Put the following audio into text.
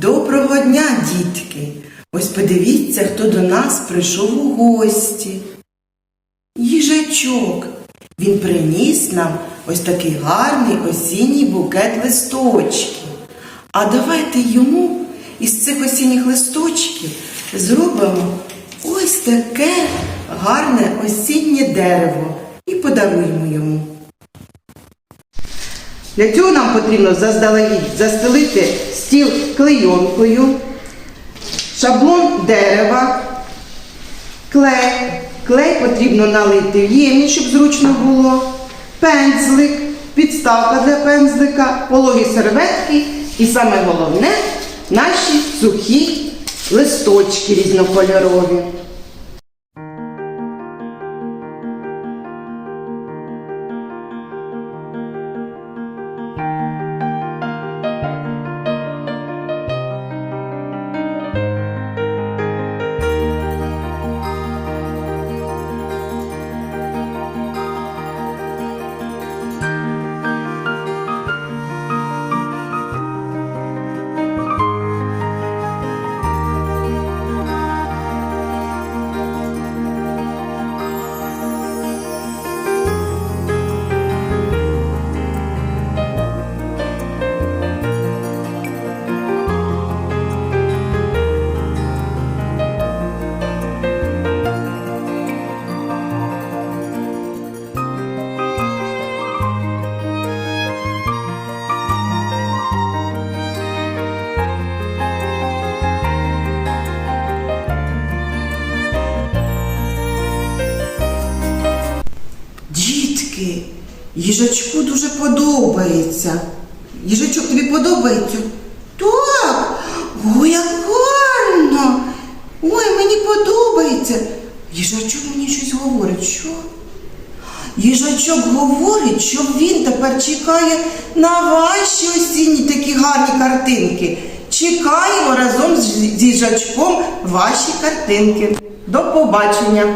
Доброго дня, дітки! Ось подивіться, хто до нас прийшов у гості. Їжачок. Він приніс нам ось такий гарний осінній букет листочків. А давайте йому із цих осінніх листочків зробимо ось таке гарне осіннє дерево і подаруємо йому. Для цього нам потрібно заздалегідь застелити стіл клейонкою, шаблон дерева, клей. Клей потрібно налити в ємність, щоб зручно було, пензлик, підставка для пензлика, пологі серветки і саме головне наші сухі листочки різнокольорові. Дітки, їжачку дуже подобається. Їжачок тобі подобається? Так. Ой, як гарно. Ой, мені подобається. Їжачок мені щось говорить. Що? Їжачок говорить, що він тепер чекає на ваші осінні такі гарні картинки. Чекаємо разом з їжачком ваші картинки. До побачення!